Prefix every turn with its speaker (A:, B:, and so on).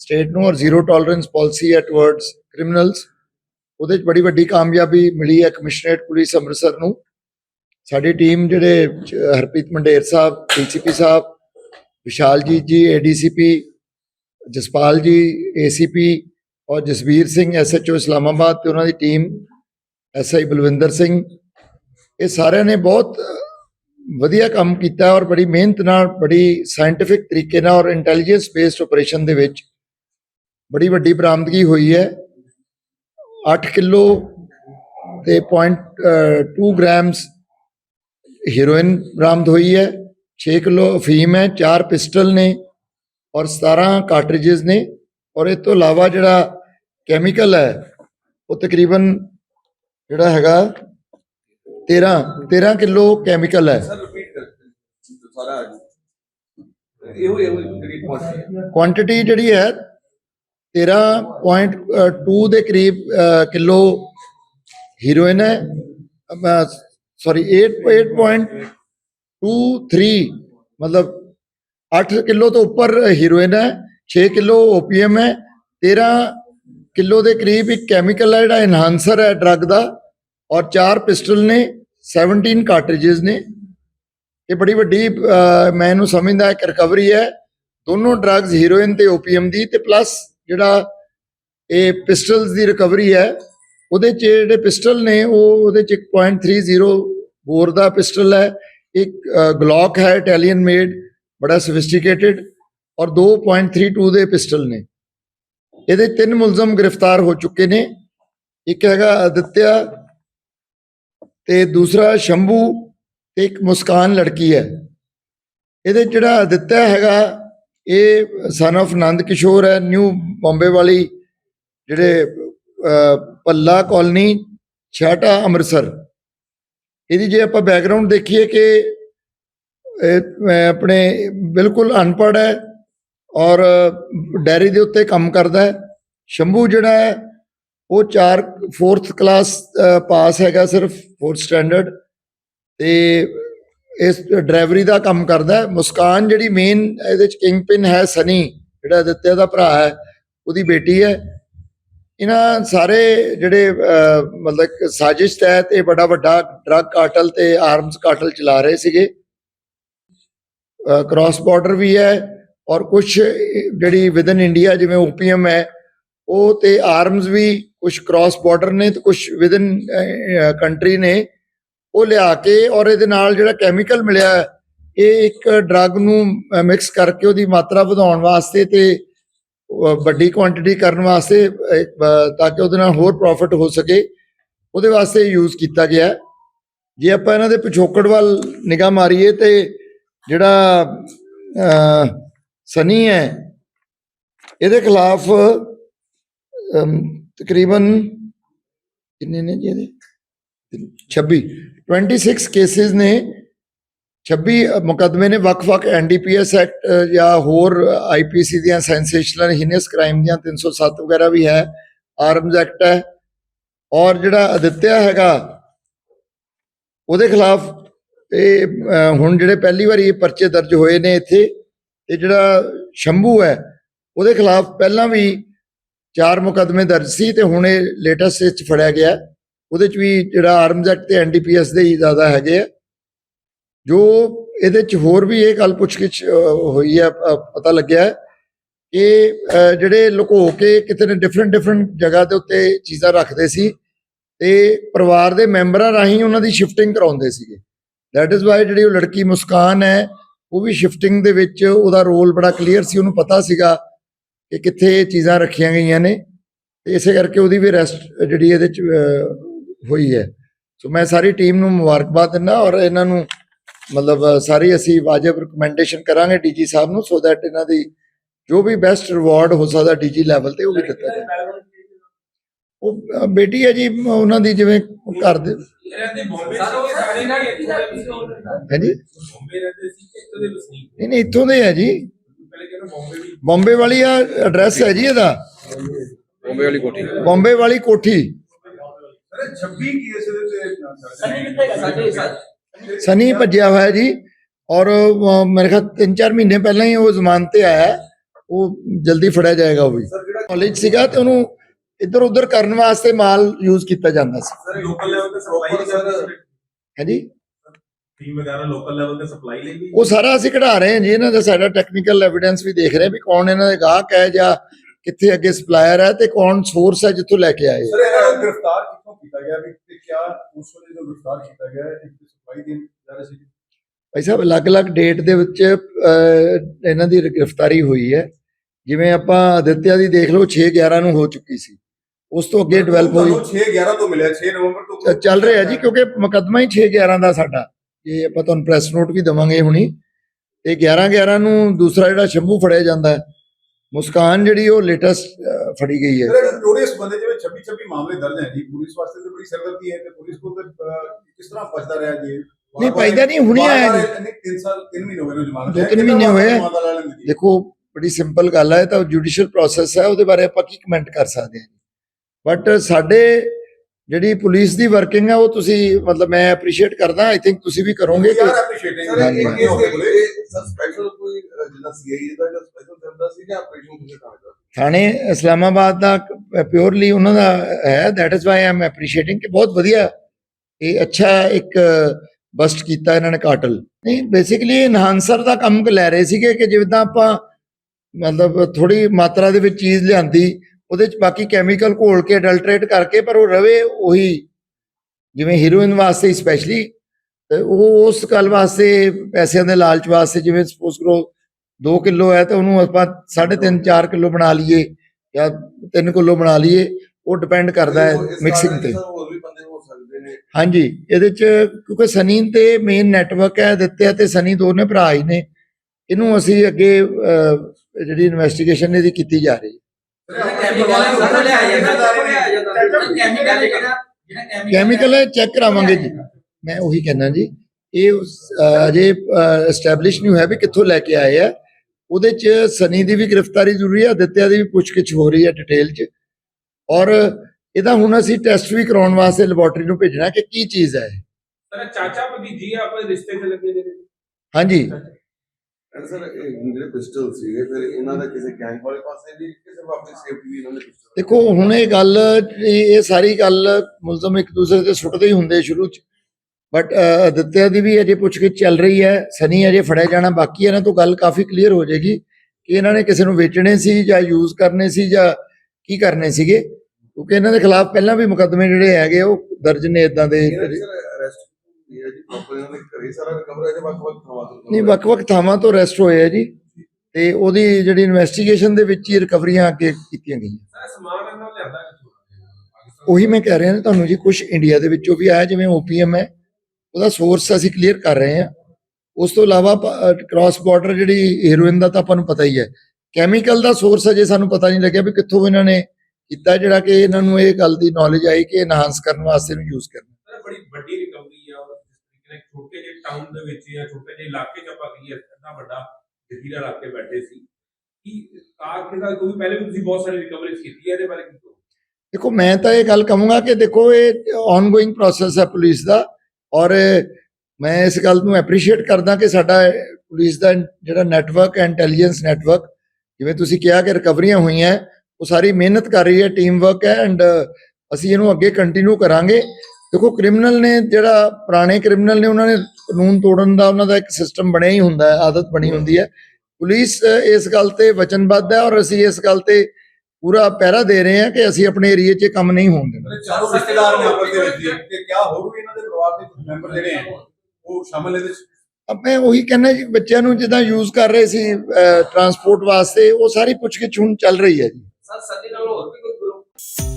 A: State ਨੂੰ ਔਰ zero tolerance policy ਹੈ ਟੁਵਰਡਸ ਕ੍ਰਿਮੀਨਲਸ। ਉਹਦੇ 'ਚ ਬੜੀ ਵੱਡੀ ਕਾਮਯਾਬੀ ਮਿਲੀ ਹੈ ਕਮਿਸ਼ਨਰੇਟ ਪੁਲਿਸ ਅੰਮ੍ਰਿਤਸਰ ਨੂੰ। ਸਾਡੀ ਟੀਮ ਜਿਹੜੇ ਹਰਪ੍ਰੀਤ ਮੰਡੇਰ ਸਾਹਿਬ, ਡੀਸੀਪੀ ਸਾਹਿਬ, ਵਿਸ਼ਾਲਜੀਤ ਜੀ, ਏਡੀਸੀਪੀ, ਜਸਪਾਲ ਜੀ, ਏਸੀਪੀ ਔਰ ਜਸਵੀਰ ਸਿੰਘ, ਐਸਐਚਓ ਇਸਲਾਮਾਬਾਦ ਤੇ ਉਹਨਾਂ ਦੀ ਟੀਮ, ਐਸਆਈ ਬਲਵਿੰਦਰ ਸਿੰਘ। ਇਹ ਸਾਰਿਆਂ ਨੇ ਬਹੁਤ ਵਧੀਆ ਕੰਮ ਕੀਤਾ ਔਰ ਬੜੀ ਮਿਹਨਤ ਨਾਲ, ਬੜੀ ਸਾਇੰਟਿਫਿਕ ਤਰੀਕੇ ਨਾਲ ਔਰ ਇੰਟੈਲੀਜੈਂਸ ਬੇਸਡ ਆਪਰੇਸ਼ਨ ਦੇ ਵਿੱਚ ਬੜੀ ਵੱਡੀ ਬਰਾਮਦਗੀ ਹੋਈ ਹੈ 8 ਕਿਲੋ ਤੇ 0.2 ਗ੍ਰਾਮਸ ਹੀਰੋਇਨ ਬਰਾਮਦ ਹੋਈ ਹੈ 6 ਕਿਲੋ ਅਫੀਮ ਹੈ 4 ਪਿਸਟਲ ਨੇ ਔਰ 17 ਕਾਰਟ੍ਰਿਜਸ ਨੇ ਔਰ ਇਹ ਤੋਂ ਇਲਾਵਾ ਜਿਹੜਾ ਕੈਮੀਕਲ ਹੈ ਉਹ ਤਕਰੀਬਨ ਜਿਹੜਾ ਹੈਗਾ 13 13 ਕਿਲੋ ਕੈਮੀਕਲ ਹੈ
B: ਸਰ ਰਿਪੀਟ ਕਰ ਸਾਰਾ ਇਹੋ ਇਹੋ ਜਿਹੜੀ ਪਹੁੰਚ
A: ਕੁਆਂਟੀਟੀ ਜਿਹੜੀ ਹੈ 13.2 ਦੇ ਕਰੀਬ ਅਹ, ਕਿਲੋ ਹੀਰੋਇਨ ਹੈ। ਸੌਰੀ 8.8.23 ਮਤਲਬ 8 ਕਿਲੋ ਤੋਂ ਉੱਪਰ ਹੀਰੋਇਨ ਹੈ 6 ਕਿਲੋ ਓਪੀਐਮ ਹੈ 13 ਕਿਲੋ ਦੇ ਕਰੀਬ ਇੱਕ ਕੈਮੀਕਲ ਹੈ ਜਿਹੜਾ ਐਨਹਾਂਸਰ ਹੈ ਡਰੱਗ ਦਾ ਔਰ ਚਾਰ ਪਿਸਟਲ ਨੇ 17 ਕਾਰਟ੍ਰਿਜਸ ਨੇ। ਇਹ ਬੜੀ ਵੱਡੀ ਅਹ, ਮੈਂ ਇਹਨੂੰ ਸਮਝਦਾ ਇੱਕ ਰਿਕਵਰੀ ਹੈ। ਦੋਨੋਂ ਡਰੱਗਸ ਹੀਰੋਇਨ ਤੇ ਓਪੀਐਮ ਦੀ ਤੇ ਪਲੱਸ ਜਿਹੜਾ ਇਹ ਪਿਸਟਲਸ ਦੀ ਰਿਕਵਰੀ ਹੈ, ਉਹਦੇ ਚ ਜਿਹੜੇ ਪਿਸਟਲ ਨੇ, ਉਹ ਉਹਦੇ ਚ ਇੱਕ 0.30 ਬੋਰ ਦਾ ਪਿਸਟਲ ਹੈ, ਇੱਕ ਗਲੌਕ ਹੈ ਇਟਾਲੀਅਨ ਮੇਡ ਬੜਾ ਸੋਫਿਸਟੀਕੇਟਿਡ ਔਰ 2.32 ਦੇ ਪਿਸਟਲ ਨੇ। ਇਹਦੇ ਤਿੰਨ ਮੁਲਜ਼ਮ ਗ੍ਰਿਫਤਾਰ ਹੋ ਚੁੱਕੇ ਨੇ, ਇੱਕ ਹੈਗਾ ਅਦਿੱਤਿਆ ਤੇ ਦੂਸਰਾ ਸ਼ੰਭੂ ਤੇ ਇੱਕ ਮੁਸਕਾਨ ਲੜਕੀ ਹੈ। ਇਹਦੇ ਜਿਹੜਾ ਅਦਿੱਤਿਆ ਹੈਗਾ ਇਹ ਸਨ of ਆਨੰਦ ਕਿਸ਼ੋਰ ਹੈ ਨਿਊ ਬੰਬੇ ਵਾਲੀ ਜਿਹੜੇ ਅਹ, ਪੱਲਾ ਕਾਲਨੀ ਛਾਟਾ ਅੰਮ੍ਰਿਤਸਰ। ਇਹਦੀ ਜੇ ਆਪਾਂ ਬੈਕਗ੍ਰਾਉਂਡ ਦੇਖੀਏ ਕਿ ਆਪਣੇ ਬਿਲਕੁਲ ਅਨਪੜ੍ਹ ਹੈ ਔਰ ਡੈਰੀ ਦੇ ਉੱਤੇ ਕੰਮ ਕਰਦਾ ਹੈ। ਸ਼ੰਭੂ ਜਿਹੜਾ ਹੈ ਉਹ 4 4th ਕਲਾਸ ਪਾਸ ਹੈਗਾ ਸਿਰਫ 4th ਸਟੈਂਡਰਡ ਤੇ ਇਸ ਡਰਾਈਵਰੀ ਦਾ ਕੰਮ ਕਰਦਾ ਹੈ। ਮੁਸਕਾਨ ਜਿਹੜੀ ਮੇਨ ਇਹਦੇ ਚ ਕਿੰਗ ਪਿਨ ਹੈ ਸਨੀ, ਜਿਹੜਾ ਦਿੱਤੇ ਦਾ ਭਰਾ ਹੈ, ਉਹਦੀ ਬੇਟੀ ਹੈ। ਇਹਨਾਂ ਸਾਰੇ ਜਿਹੜੇ ਮਤਲਬ ਸਾਜ਼ਿਸ਼ ਤਹਿਤ ਇਹ ਬੜਾ ਵੱਡਾ ਡਰੱਗ ਕਾਰਟਲ ਤੇ ਆਰਮਸ ਕਾਰਟਲ ਚਲਾ ਰਹੇ ਸੀਗੇ। ਕ੍ਰਾਸ ਬਾਰਡਰ ਵੀ ਹੈ ਔਰ ਕੁਝ ਜਿਹੜੀ ਵਿਦਨ ਇੰਡੀਆ ਜਿਵੇਂ ਓਪੀਐਮ ਹੈ, ਉਹ ਤੇ ਆਰਮਸ ਵੀ ਕੁਝ ਕ੍ਰਾਸ ਬਾਰਡਰ ਨੇ ਤੇ ਕੁਝ ਵਿਦਨ ਕੰਟਰੀ ਨੇ। ਉਹ ਲਿਆ ਕੇ ਔਰ ਇਹਦੇ ਨਾਲ ਜਿਹੜਾ ਕੈਮੀਕਲ ਮਿਲਿਆ ਇਹ ਇੱਕ ਡਰੱਗ ਨੂੰ ਮਿਕਸ ਕਰਕੇ ਉਹਦੀ ਮਾਤਰਾ ਵਧਾਉਣ ਵਾਸਤੇ ਤੇ ਵੱਡੀ ਕੁਆਂਟੀਟੀ ਕਰਨ ਵਾਸਤੇ ਤਾਂ ਕਿ ਉਹਦੇ ਨਾਲ ਹੋਰ ਪ੍ਰੋਫਿਟ ਹੋ ਸਕੇ। ਉਹਦੇ ਵਾਸਤੇ ਯੂਜ਼ ਕੀਤਾ ਗਿਆ ਜੇ ਆਪਾਂ ਇਹਨਾਂ ਦੇ ਪਿਛੋਕੜ ਵੱਲ ਨਿਗਾਹ ਮਾਰੀਏ ਤੇ ਜਿਹੜਾ ਸਨੀ ਹੈ, ਇਹਦੇ ਖਿਲਾਫ ਤਕਰੀਬਨ ਕਿੰਨੇ ਨੇ ਜੀ ਇਹਦੇ? 26 26 ਕੇਸਿਸ ਨੇ। 26 ਮੁਕੱਦਮੇ ਨੇ ਵੱਖ-ਵੱਖ ਐਨਡੀਪੀਐਸ ਐਕਟ ਜਾਂ ਹੋਰ ਆਈਪੀਸੀ ਦੀਆਂ ਸੈਂਸੇਸ਼ਨਲ ਹੀਨੀਅਸ ਕ੍ਰਾਈਮ ਦੀਆਂ 307 ਵਗੈਰਾ ਵੀ ਹੈ। ਆਰਮਜ਼ ਐਕਟ ਹੈ। ਔਰ ਜਿਹੜਾ ਅਦਿੱਤਿਆ ਹੈਗਾ, ਉਹਦੇ ਖਿਲਾਫ ਇਹ ਹੁਣ ਜਿਹੜੇ ਪਹਿਲੀ ਵਾਰੀ ਇਹ ਪਰਚੇ ਦਰਜ ਹੋਏ ਨੇ ਇੱਥੇ, ਇਹ ਜਿਹੜਾ ਸ਼ੰਭੂ ਹੈ, ਉਹਦੇ ਖਿਲਾਫ ਪਹਿਲਾਂ ਵੀ ਚਾਰ ਮੁਕੱਦਮੇ ਦਰਜ ਸੀ ਤੇ ਹੁਣ ਇਹ ਲੇਟੈਸਟ ਵਿੱਚ ਫੜਿਆ ਗਿਆ। ਉਹਦੇ ਚ ਵੀ ਜਿਹੜਾ ਆਰਮਸ ਐਕਟ ਤੇ ਐਨਡੀਪੀਐਸ ਦੇ ਹੀ ਜ਼ਿਆਦਾ ਹੈਗੇ ਆ। ਜੋ ਇਹਦੇ ਚ ਹੋਰ ਵੀ ਇਹ ਗੱਲ ਪੁੱਛਗਿੱਛ ਹੋਈ ਹੈ ਪਤਾ ਲੱਗਿਆ ਕਿ ਜਿਹੜੇ ਲੁਕੋ ਕੇ ਕਿਤੇ ਨੇ ਡਿਫਰੈਂਟ ਡਿਫਰੈਂਟ ਜਗ੍ਹਾ ਦੇ ਉੱਤੇ ਚੀਜ਼ਾਂ ਰੱਖਦੇ ਸੀ ਤੇ ਪਰਿਵਾਰ ਦੇ ਮੈਂਬਰਾਂ ਰਾਹੀਂ ਉਹਨਾਂ ਦੀ ਸ਼ਿਫਟਿੰਗ ਕਰਾਉਂਦੇ ਸੀਗੇ। ਦੈਟ ਇਜ਼ ਵਾਈ ਜਿਹੜੀ ਉਹ ਲੜਕੀ ਮੁਸਕਾਨ ਹੈ, ਉਹ ਵੀ ਸ਼ਿਫਟਿੰਗ ਦੇ ਵਿੱਚ ਉਹਦਾ ਰੋਲ ਬੜਾ ਕਲੀਅਰ ਸੀ, ਉਹਨੂੰ ਪਤਾ ਸੀਗਾ ਕਿ ਕਿੱਥੇ ਇਹ ਚੀਜ਼ਾਂ ਰੱਖੀਆਂ ਗਈਆਂ ਨੇ। ਤੇ ਇਸੇ ਕਰਕੇ ਉਹਦੀ ਵੀ ਅਰੈਸਟ ਜਿਹੜੀ ਇਹਦੇ ਚ ਹੋਈ ਹੈ। ਸੋ ਮੈਂ ਸਾਰੀ ਟੀਮ ਨੂੰ ਮੁਬਾਰਕਬਾਦ ਦਿੰਦਾ ਔਰ ਇਹਨਾਂ ਨੂੰ ਮਤਲਬ ਸਾਰੀ ਅਸੀਂ ਵਾਜਬ ਰਿਕਮੈਂਡੇਸ਼ਨ ਕਰਾਂਗੇ ਡੀਜੀ ਸਾਹਿਬ ਨੂੰ ਸੋ ਦੈਟ ਇਹਨਾਂ ਦੀ ਜੋ ਵੀ ਬੈਸਟ ਰਿਵਾਰਡ ਹੋ ਸਕਦਾ ਡੀਜੀ ਲੈਵਲ ਤੇ ਉਹ ਵੀ ਦਿੱਤਾ ਜਾਏ ਉਹ ਬੇਟੀ ਹੈ ਜੀ ਉਹਨਾਂ ਦੀ ਜਿਵੇਂ ਘਰ ਦੇ ਨਹੀਂ ਨਹੀਂ ਇੱਥੋਂ ਦੇ ਹੈ ਜੀ।
B: ਬੰਬੇ
A: ਵਾਲੀ ਆ ਐਡਰੈਸ ਹੈ ਜੀ ਇਹਦਾ।
B: ਬੰਬੇ ਵਾਲੀ ਕੋਠੀ।
A: ਬੰਬੇ ਵਾਲੀ ਕੋਠੀ।
B: ਅਰੇ 26 ਕੇਸ ਦੇ
C: ਸਨੀ ਕਿੱਥੇ ਗਾ ਸਾਡੇ ਸਰ
A: ਸਨੀ ਭੱਜਿਆ ਹੋਇਆ ਜੀ। ਔਰ ਮੇਰੇ ਖਿਆਲ 3-4 ਮਹੀਨੇ ਪਹਿਲਾਂ ਹੀ ਉਹ ਜ਼ਮਾਨਤ ਤੇ ਆਇਆ ਉਹ ਜਲਦੀ ਫੜਿਆ ਜਾਏਗਾ ਉਹ ਵੀ। ਕਾਲਜ ਸੀਗਾ ਤੇ ਉਹਨੂੰ ਇੱਧਰ ਉੱਧਰ ਕਰਨ ਵਾਸਤੇ ਮਾਲ ਯੂਜ਼ ਕੀਤਾ ਜਾਂਦਾ ਸੀ।
B: ਸਰ
D: ਲੋਕਲ ਲੈਵਲ ਤੇ ਸਪਲਾਈ
B: proper
D: ਲਈ
B: ਸਰ।
A: ਹਾਂਜੀ
D: ਟੀਮ ਵਗੈਰਾ ਲੋਕਲ ਲੈਵਲ ਤੇ ਸਪਲਾਈ ਲਈ ਵੀ?
A: ਉਹ ਸਾਰਾ ਅਸੀਂ ਕਢਾ ਰਹੇ ਹਾਂ ਜੀ। ਇਹਨਾਂ ਦਾ ਸਾਡਾ ਟੈਕਨੀਕਲ ਐਵੀਡੈਂਸ ਵੀ ਦੇਖ ਰਹੇ ਹਾਂ ਵੀ ਕੌਣ ਇਹਨਾਂ ਦੇ ਗਾਹਕ ਹੈ ਜਾਂ ਕਿੱਥੇ ਅੱਗੇ ਸਪਲਾਇਰ ਹੈ ਤੇ ਕੌਣ ਸੋਰਸ ਹੈ ਜਿੱਥੋਂ ਲੈ ਕੇ ਆਏ।
E: ਸਰ ਇਹਨਾਂ ਨੂੰ ਗ੍ਰਿਫਤਾਰ ਕਿੱਥੋਂ ਕੀਤਾ ਗਿਆ ਵੀ ਤੇ ਕਿਆ ਉਸ ਵੇਲੇ ਜਦੋਂ ਗ੍ਰਿਫਤਾਰ ਕੀਤਾ ਗਿਆ ਇੱਕ ਸਫ਼ਾਈ ਦੇਣ ਜਾ ਰਹੇ ਸੀ
A: ਭਾਈ ਸਾਹਿਬ ਅਲੱਗ-ਅਲੱਗ ਡੇਟ ਦੇ ਵਿੱਚ ਇਹਨਾਂ ਦੀ ਗ੍ਰਿਫਤਾਰੀ ਹੋਈ ਹੈ। ਜਿਵੇਂ ਆਪਾਂ ਆਦਿਤਿਆ ਦੀ ਦੇਖ ਲਓ 6 11 ਨੂੰ ਹੋ ਚੁੱਕੀ ਸੀ। ਉਸ ਤੋਂ ਅੱਗੇ ਡਿਵੈਲਪ ਹੋਈ
E: 6 11 ਤੋਂ ਮਿਲਿਆ 6 ਨਵੰਬਰ ਤੋਂ
A: ਚੱਲ ਰਿਹਾ ਜੀ ਕਿਉਂਕਿ ਮੁਕੱਦਮਾ ਹੀ 6 11 ਦਾ ਸਾਡਾ। ਇਹ ਆਪਾਂ ਤੁਹਾਨੂੰ ਪ੍ਰੈਸ ਨੋਟ ਵੀ ਦਵਾਂਗੇ ਹੁਣੀ। ਤੇ 11 11 ਨੂੰ ਦੂਸਰਾ ਜਿਹੜਾ ਸ਼ੰਭੂ ਫੜਿਆ ਜਾਂਦਾ ਹੈ ਮੁਸਕਾਨ ਜਿਹੜੀ ਉਹ ਲੇਟੈਸਟ ਫੜੀ ਗਈ ਹੈ
E: ਸਰ ਨੋਟਿਸ ਬੰਦੇ ਜਿਵੇਂ 26 26 ਮਾਮਲੇ ਦਰਜ ਹੈ ਜੀ ਪੁਲਿਸ ਵਾਸਤੇ ਤੇ ਬੜੀ ਸਰਦਰਦੀ ਹੈ ਤੇ ਪੁਲਿਸ ਕੋਲ ਤੇ ਅਹ, ਕਿਸ ਤਰ੍ਹਾਂ ਬਚਦਾ ਰਿਹਾ ਜੀ
A: ਨਹੀਂ, ਪੈਦਾ ਨਹੀਂ, ਹੁਣੀ ਆਇਆ ਜੀ।
E: ਨਹੀਂ 3 ਸਾਲ 3 ਮਹੀਨੇ ਹੋ ਗਏ ਨੂੰ ਜ਼ਮਾਨਤ
A: ਦੋ। ਤਿੰਨ ਮਹੀਨੇ ਹੋਏ? ਦੇਖੋ ਬੜੀ ਸਿੰਪਲ ਗੱਲ ਹੈ ਤਾਂ ਜੁਡੀਸ਼ੀਅਲ ਪ੍ਰੋਸੈਸ ਹੈ ਉਹਦੇ ਬਾਰੇ ਆਪਾਂ ਕੀ ਕਮੈਂਟ ਕਰ ਸਕਦੇ ਹਾਂ ਬਟ ਸਾਡੇ ਜਿਹੜੀ ਪੁਲਿਸ ਦੀ ਵਰਕਿੰਗ ਹੈ ਉਹ ਤੁਸੀਂ ਮਤਲਬ ਮੈਂ ਐਪਰੀਸ਼ੀਏਟ ਕਰਦਾ ਆਈ ਥਿੰਕ ਤੁਸੀਂ ਵੀ ਕਰੋਗੇ ਕਿ
E: appreciating
B: ਸਰ ਸਪੈਸ਼ਲ ਕੋਈ ਅਹ, ਜਿੱਦਾਂ ਦਾ ਜਾਂ ਸਪੈਸ਼ਲ ਸੈੱਲ ਸੀ ਜਾਂ ਆਪਰੇਸ਼ਨ ਕਿਸੇ ਤਰ੍ਹਾਂ ਦਾ
A: ਥਾਣੇ ਇਸਲਾਮਾਬਾਦ ਦਾ ਪਿਓਰਲੀ ਉਹਨਾਂ ਦਾ ਹੈ that is why I'm appreciating ਕਿ ਬਹੁਤ ਵਧੀਆ ਇਹ ਅੱਛਾ ਇੱਕ ਬਸਟ ਕੀਤਾ ਇਹਨਾਂ ਨੇ ਕਾਟਲ। ਨਹੀਂ ਬੇਸਿਕਲੀ ਇਨਹਾਂਸਰ ਦਾ ਕੰਮ ਲੈ ਰਹੇ ਸੀਗੇ ਕਿ ਜਿਵੇਂ ਆਪਾਂ ਮਤਲਬ ਥੋੜੀ ਮਾਤਰਾ ਦੇ ਵਿੱਚ ਚੀਜ਼ ਲਿਆਂਦੀ ਉਹਦੇ ਚ ਬਾਕੀ ਕੈਮੀਕਲ ਘੋਲ ਕੇ ਅਡਲਟਰੇਟ ਕਰਕੇ ਪਰ ਉਹ ਰਵੇ ਉਹੀ ਜਿਵੇਂ ਹੀਰੋਇਨ ਵਾਸਤੇ ਸਪੈਸ਼ਲੀ ਤੇ ਉਹ ਉਸ ਗੱਲ ਵਾਸਤੇ ਪੈਸਿਆਂ ਦੇ ਲਾਲਚ ਵਾਸਤੇ ਜਿਵੇਂ ਸਪੋਜ਼ ਕਰੋ 2 ਕਿਲੋ ਹੈ ਤੇ ਉਹਨੂੰ ਆਪਾਂ 3.5 4 ਕਿਲੋ ਬਣਾ ਲਈਏ ਜਾਂ 3 ਕਿਲੋ ਬਣਾ ਲਈਏ ਉਹ ਡਿਪੈਂਡ ਕਰਦਾ ਹੈ ਮਿਕਸਿੰਗ ਤੇ। ਹਾਂਜੀ ਇਹਦੇ ਚ ਕਿਉਂਕਿ ਸਨੀ ਤੇ ਮੇਨ ਨੈਟਵਰਕ ਹੈ ਦਿੱਤੇ ਤੇ ਸਨੀ ਦੋਨੇ ਭਰਾ ਹੀ ਨੇ। ਇਹਨੂੰ ਅਸੀਂ ਅੱਗੇ ਜਿਹੜੀ ਇਨਵੈਸਟੀਗੇਸ਼ਨ ਇਹਦੀ ਕੀਤੀ ਜਾ ਰਹੀ ਹੈ।
C: ਕੈਮੀਕਲ ਹੈ
A: ਚੈੱਕ ਕਰਾਵਾਂਗੇ ਜੀ। ਮੈਂ ਉਹੀ ਕਹਿਣਾ ਜੀ ਇਹ ਅਜੇ ਐਸਟੈਬਲਿਸ਼ ਨਹੀਂ ਹੋਇਆ ਵੀ ਕਿੱਥੋਂ ਲੈ ਕੇ ਆਏ ਆ। ਉਹਦੇ ਚ ਸਨੀ ਦੀ ਵੀ ਗ੍ਰਿਫਤਾਰੀ ਜ਼ਰੂਰੀ ਹੈ ਦਿੱਤਿਆ ਦੀ ਵੀ ਪੁੱਛਗਿੱਛ ਹੋ ਰਹੀ ਹੈ ਡਿਟੇਲ ਚ। ਔਰ ਇਹਦਾ ਹੁਣ ਅਸੀਂ ਟੈਸਟ ਵੀ ਕਰਾਉਣ ਵਾਸਤੇ ਲੈਬੋਰਟਰੀ ਨੂੰ ਭੇਜਣਾ ਕਿ ਕੀ ਚੀਜ਼ ਹੈ ਇਹ।
F: ਸਰ ਚਾਚਾ ਭਤੀਜੀ ਆ ਆਪਣੇ ਰਿਸ਼ਤੇ 'ਚ ਲੱਗੇ ਨੇ।
A: ਹਾਂਜੀ।
B: ਐਂਡ ਸਰ ਇਹ ਜਿਹੜੇ ਪਿਸਟਲ ਸੀਗੇ ਫਿਰ ਇਹਨਾਂ ਦਾ ਕਿਸੇ ਗੈਂਗ ਵਾਲੇ ਪਾਸੇ ਵੀ ਕਿਸੇ ਆਪਣੀ ਸੇਫਟੀ ਵੀ ਇਹਨਾਂ ਨੇ ਪਿਸਟਲ
A: ਦੇਖੋ ਹੁਣ ਇਹ ਗੱਲ ਇਹ ਇਹ ਸਾਰੀ ਗੱਲ ਮੁਲਜ਼ਮ ਇੱਕ ਦੂਸਰੇ ਤੇ ਸੁੱਟਦੇ ਹੀ ਹੁੰਦੇ ਸ਼ੁਰੂ ਚ। ਬਟ ਦਿੱਤਿਆ ਦੀ ਵੀ ਅਜੇ ਪੁੱਛਗਿੱਛ ਚੱਲ ਰਹੀ ਹੈ ਸਨੀ ਅਜੇ ਫੜਿਆ ਜਾਣਾ ਬਾਕੀ ਹੈ ਨਾ ਤੋਂ ਗੱਲ ਕਾਫੀ ਕਲੀਅਰ ਹੋ ਜਾਏਗੀ ਕਿ ਇਹਨਾਂ ਨੇ ਕਿਸੇ ਨੂੰ ਵੇਚਣੇ ਸੀ ਜਾਂ ਯੂਜ਼ ਕਰਨੇ ਸੀ ਜਾਂ ਕੀ ਕਰਨੇ ਸੀਗੇ। ਕਿਉਂਕਿ ਇਹਨਾਂ ਦੇ ਖਿਲਾਫ ਪਹਿਲਾਂ ਵੀ ਮੁਕੱਦਮੇ ਜਿਹੜੇ ਹੈਗੇ ਉਹ ਦਰਜ ਨੇ ਇਦਾਂ ਦੇ। ਨਹੀਂ ਵੱਖ-ਵੱਖ ਥਾਵਾਂ ਤੋਂ ਅਰੈਸਟ ਹੋਏ ਆ ਜੀ। ਤੇ ਉਹਦੀ ਜਿਹੜੀ ਇਨਵੈਸਟੀਗੇਸ਼ਨ ਦੇ ਵਿੱਚ ਹੀ ਰਿਕਵਰੀਆਂ ਅੱਗੇ ਕੀਤੀਆਂ ਗਈਆਂ।
F: ਸਰ ਸਮਾਨ ਇਹਨਾਂ ਲਿਆਂਦਾ ਕਿੱਥੋਂ?
A: ਉਹੀ ਮੈਂ ਕਹਿ ਰਿਹਾ ਤੁਹਾਨੂੰ ਜੀ ਕੁਝ ਇੰਡੀਆ ਦੇ ਵਿੱਚੋਂ ਵੀ ਆਇਆ ਜਿਵੇਂ ਓਪੀਐਮ ਹੈ। ਉਹਦਾ ਸੋਰਸ ਅਸੀਂ ਕਲੀਅਰ ਕਰ ਰਹੇ ਹਾਂ। ਉਸ ਤੋਂ ਇਲਾਵਾ ਕ੍ਰਾਸ ਬਾਰਡਰ ਜਿਹੜੀ ਹੀਰੋਇਨ ਦਾ ਤਾਂ ਆਪਾਂ ਨੂੰ ਪਤਾ ਹੀ ਹੈ। ਕੈਮੀਕਲ ਦਾ ਸੋਰਸ ਅਜੇ ਸਾਨੂੰ ਪਤਾ ਨਹੀਂ ਲੱਗਿਆ ਵੀ ਕਿੱਥੋਂ ਇਹਨਾਂ ਨੇ ਕੀਤਾ ਜਿਹੜਾ ਕਿ ਇਹਨਾਂ ਨੂੰ ਇਹ ਗੱਲ ਦੀ ਨੌਲੇਜ ਆਈ ਕਿ ਐਨਹਾਂਸ ਕਰਨ ਵਾਸਤੇ ਇਹਨੂੰ ਯੂਜ਼ ਕਰਨਾ।
F: ਬੜੀ ਵੱਡੀ ਰਿਕਵਰੀ ਆ ਔਰ ਜਿਸ ਤਰੀਕੇ ਨਾਲ ਛੋਟੇ ਜਿਹੇ ਟਾਊਨ ਦੇ ਵਿੱਚ ਜਾਂ ਛੋਟੇ ਜਿਹੇ ਇਲਾਕੇ 'ਚ ਆਪਾਂ ਕਹੀਏ ਇੰਨਾ ਵੱਡਾ ਲਾ ਕੇ ਬੈਠੇ ਸੀ। ਕੀ ਕਾਰ ਕਿਦਾ ਕੋਈ ਪਹਿਲੇ ਵੀ ਤੁਸੀਂ ਬਹੁਤ ਸਾਰੀ ਰਿਕਵਰੀਜ਼ ਕੀਤੀ ਹੈ ਇਹਦੇ ਬਾਰੇ ਕੀ ਕਹੋ
A: ਦੇਖੋ ਮੈਂ ਤਾਂ ਇਹ ਗੱਲ ਕਹੂੰਗਾ ਕਿ ਦੇਖੋ ਇਹ ਆਨਗੋਇੰਗ ਪ੍ਰੋਸੈਸ ਹੈ ਪੁਲਿਸ ਦਾ। ਔਰ ਮੈਂ ਇਸ ਗੱਲ ਨੂੰ ਐਪਰੀਸ਼ੀਏਟ ਕਰਦਾ ਕਿ ਸਾਡਾ ਪੁਲਿਸ ਦਾ ਜਿਹੜਾ ਨੈਟਵਰਕ ਹੈ ਇੰਟੈਲੀਜੈਂਸ ਨੈਟਵਰਕ ਜਿਵੇਂ ਤੁਸੀਂ ਕਿਹਾ ਕਿ ਰਿਕਵਰੀਆਂ ਹੋਈਆਂ, ਉਹ ਸਾਰੀ ਮਿਹਨਤ ਕਰ ਰਹੀ ਹੈ ਟੀਮ ਵਰਕ ਹੈ ਐਂਡ ਅਸੀਂ ਇਹਨੂੰ ਅੱਗੇ ਕੰਟੀਨਿਊ ਕਰਾਂਗੇ। ਦੇਖੋ ਕ੍ਰਿਮੀਨਲ ਨੇ ਜਿਹੜਾ, ਪੁਰਾਣੇ ਕ੍ਰਿਮੀਨਲ ਨੇ ਉਹਨਾਂ ਨੇ ਕਾਨੂੰਨ ਤੋੜਨ ਦਾ, ਉਹਨਾਂ ਦਾ ਇੱਕ ਸਿਸਟਮ ਬਣਿਆ ਹੀ ਹੁੰਦਾ ਹੈ, ਆਦਤ ਬਣੀ ਹੁੰਦੀ ਹੈ। ਪੁਲਿਸ ਇਸ ਗੱਲ ਤੇ ਵਚਨਬੱਧ ਹੈ ਔਰ ਅਸੀਂ ਇਸ ਗੱਲ ਤੇ ਪੂਰਾ ਪਹਿਰਾ ਦੇ ਰਹੇ ਹਾਂ ਕਿ ਅਸੀਂ ਆਪਣੇ ਏਰੀਏ 'ਚ ਕੰਮ ਨਹੀਂ ਹੋਣ ਦੇਣਾ।
E: ਚਾਰੋਂ ਰਿਸ਼ਤੇਦਾਰ ਨੇ ਆਪਸ ਦੇ ਵਿੱਚ ਜੀ ਤੇ ਕਿਆ ਹੋਰ ਵੀ ਇਹਨਾਂ ਦੇ ਪਰਿਵਾਰ ਦੇ ਕੁਝ ਮੈਂਬਰ ਜਿਹੜੇ ਹੈ ਉਹ ਸ਼ਾਮਲ ਇਹਦੇ ਵਿੱਚ?
A: ਮੈਂ ਉਹੀ ਕਹਿੰਦਾ ਜੀ ਬੱਚਿਆਂ ਨੂੰ ਜਿੱਦਾਂ ਯੂਜ਼ ਕਰ ਰਹੇ ਸੀ ਟਰਾਂਸਪੋਰਟ ਵਾਸਤੇ ਉਹ ਸਾਰੀ ਪੁੱਛਗਿੱਛ ਹੁਣ ਚੱਲ ਰਹੀ ਹੈ ਜੀ।
C: ਸਰ ਸੱਦੀ ਨਾਲ ਹੋਰ ਵੀ ਕੋਈ